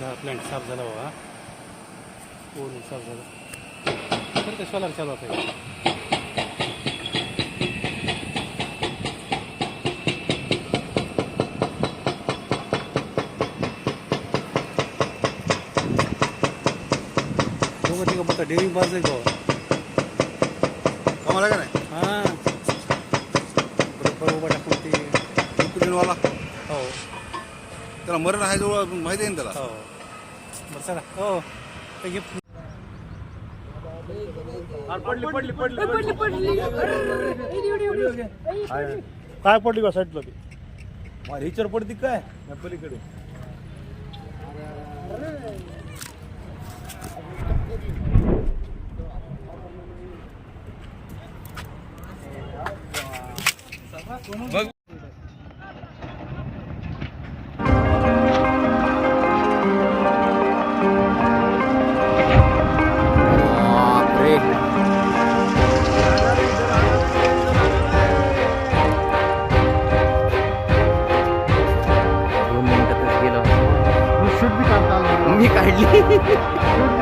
दहा प्लॅन्ट साफ़ झाला बाबा पूर्ण साफ़ झाला तर ते सोलार चालू तिघं बघा डेअरी बाज आहे कामाला का नाही हाँ। बरोबर उभा टाकून ते कुठूनवाला हो। त्याला मरण आहे जवळ माहिती आहे ना त्याला? हो. बरं चला. हो. ते घे. काय पडली का साईडला ती? हिचर पडती काय? या पलीकडे. मी काढली.